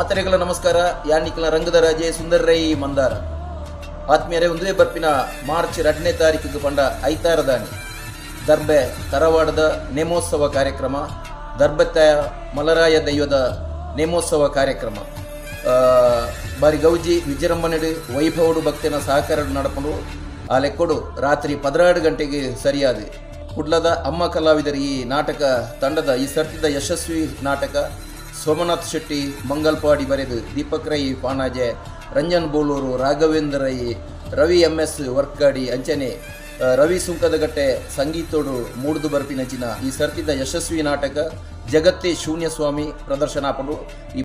ಮಾತರೆಗಳ ನಮಸ್ಕಾರ. ಯಾನಿಕಲ ರಂಗದ ರಾಜೆ ಸುಂದರ ರೈ ಮಂದಾರ. ಆತ್ಮೀಯರೇ ಒಂದೇ ಬರ್ಪಿನ ಮಾರ್ಚ್ ಎರಡನೇ ತಾರೀಕಿಗೆ ಪಂಡ ಐತಾರದಾನಿ ದರ್ಬೆ ತರವಾಡದ ನೇಮೋತ್ಸವ ಕಾರ್ಯಕ್ರಮ ದರ್ಬೆತ್ತಾಯ ಮಲರಾಯ ದೈವದ ನೇಮೋತ್ಸವ ಕಾರ್ಯಕ್ರಮ. ಬಾರಿ ಗೌಜಿ ವಿಜೃಂಭಣೆಡು ವೈಭವಡು ಭಕ್ತಿನ ಸಹಕಾರ ನಡಪಡು ಆ ಲೆಕ್ಕೊಡು ರಾತ್ರಿ ಪದರಾಡು ಗಂಟೆಗೆ ಸರಿಯಾದ. ಕುಡ್ಲದ ಅಮ್ಮ ಕಲಾವಿದರ ಈ ನಾಟಕ ತಂಡದ ಈ ಸರ್ತಿದ ಯಶಸ್ವಿ ನಾಟಕ ಸೋಮನಾಥ್ ಶೆಟ್ಟಿ, ಮಂಗಲ್ಪಾಡಿ ಬರೆದು ದೀಪಕ್ ರೈ ಪಾಣಾಜೆ ರಂಜನ್ ಬೋಲೂರು, ರಾಘವೇಂದ್ರ ರೈ, ರವಿ ಎಂ ಎಸ್ ವರ್ಕಾಡಿ, ಅಂಚನೆ ರವಿ ಸುಂಕದಗಟ್ಟೆ, ಸಂಗೀತೋಡು ಮೂಡ್ದು ಬರ್ಪಿನಚಿನ ಈ ಸರ್ತಿದ ಯಶಸ್ವಿ ನಾಟಕ ಜಗತ್ತೇ ಶೂನ್ಯ ಸ್ವಾಮಿ ಪ್ರದರ್ಶನ ಪಡು.